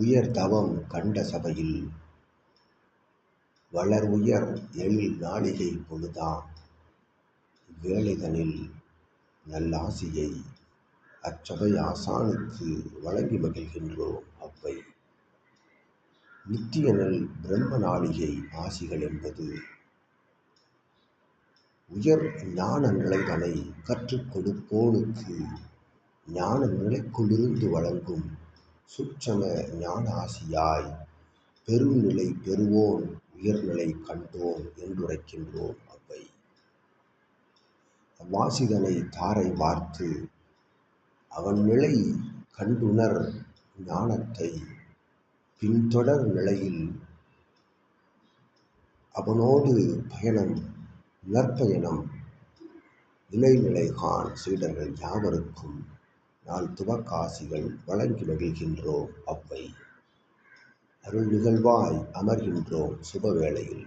உயர் தவம் கண்ட சபையில் வளர் உயர் எழில் நாளிகை பொழுதாம். வேலைதனில் நல்லாசியை அச்சபை ஆசானுக்கு வழங்கி மகிழ்கின்றோம் அவ்வை நித்தியனல் பிரம்ம நாளிகை ஆசிகள் என்பது உயர் ஞான நிலைதனை கற்றுக் கொடுப்போனுக்கு ஞான நிலைக்குள்ளிருந்து வழங்கும் சுட்சம ஞானாசியாய் பெருநிலை பெறுவோம் உயர்நிலை கண்டோம் என்றுரைக்கின்றோம் அவ்வை. அவ்வாசிதனை தாரை வார்த்து அவன் நிலை கண்டுணர் ஞானத்தை பின்தொடர் நிலையில் அவனோடு பயணம் நற்பயணம் நிலைநிலைகான் சீடர்கள் யாவருக்கும் நாள் துவக்காசிகள் வழங்கி மகிழ்கின்றோம் அவ்வை. அருள் நிகழ்வாய் அமர்கின்றோம் சுபவேளையில்.